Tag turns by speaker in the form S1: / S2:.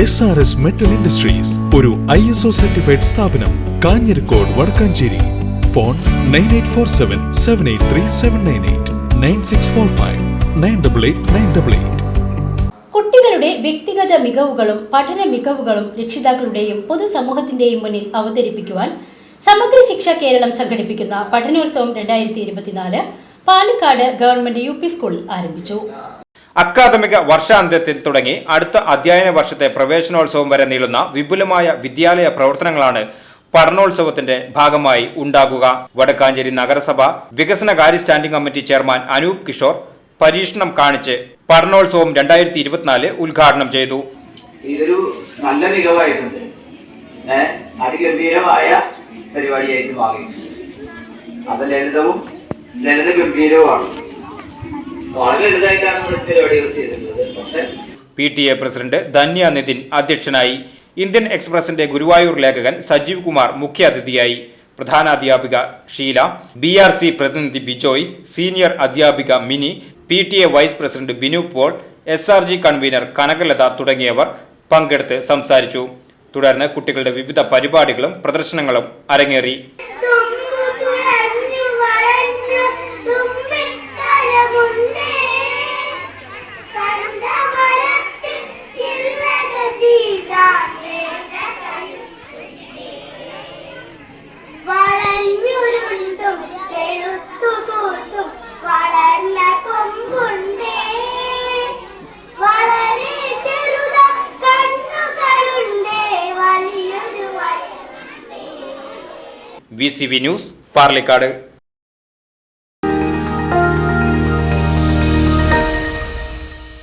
S1: S R S metal industries ഒരു I S O certified സ്ഥാപനം Kanjirakode Wadakkanchery. Phone nine eight four seven seven eight three seven nine eight nine six four five nine double eight nine double eight
S2: കുട്ടികളുടെ വ്യക്തിഗത മികവുകളും പഠന മികവുകളും രക്ഷിതാക്കളുടെയും പൊതുസമൂഹത്തിന്റെയും മുന്നിൽ അവതരിപ്പിക്കുവാൻ സമഗ്ര ശിക്ഷ കേരളം സംഘടിപ്പിക്കുന്ന പഠനോത്സവം രണ്ടായിരത്തി ഇരുപത്തിനാല് പാലക്കാട് ഗവൺമെന്റ് യു പി സ്കൂളിൽ ആരംഭിച്ചു.
S3: അക്കാദമിക വർഷാന്ത്യത്തിൽ തുടങ്ങി അടുത്ത അധ്യയന വർഷത്തെ പ്രവേശനോത്സവം വരെ നീളുന്ന വിപുലമായ വിദ്യാലയ പ്രവർത്തനങ്ങളാണ് പഠനോത്സവത്തിന്റെ ഭാഗമായി ഉണ്ടാകുക. വടക്കാഞ്ചേരി നഗരസഭ വികസനകാര്യ standing committee chairman Anoop Kishore പരീക്ഷണം കാണിച്ച് പഠനോത്സവം രണ്ടായിരത്തി ഇരുപത്തിനാല് ഉദ്ഘാടനം ചെയ്തു.
S4: ഇതൊരു നല്ല മികവായിട്ടുണ്ട്. അതിഗംഭീരമായ പരിപാടിയായിട്ട് മാറി അത് ലളിതവും ലളിത ഗംഭീരവുമാണ്
S3: P T A president Dhanya Nithin അധ്യക്ഷനായി ഇന്ത്യൻ എക്സ്പ്രസിന്റെ ഗുരുവായൂർ ലേഖകൻ സജീവ് കുമാർ മുഖ്യാതിഥിയായി പ്രധാനാധ്യാപിക ഷീല ബി ആർ സി പ്രതിനിധി ബിജോയ് സീനിയർ അധ്യാപിക Mini P T A vice president Binu Paul S R G convener Kanakalatha തുടങ്ങിയവർ പങ്കെടുത്ത് സംസാരിച്ചു. തുടർന്ന് കുട്ടികളുടെ വിവിധ പരിപാടികളും പ്രദർശനങ്ങളും അരങ്ങേറി. V C V news Parlikkad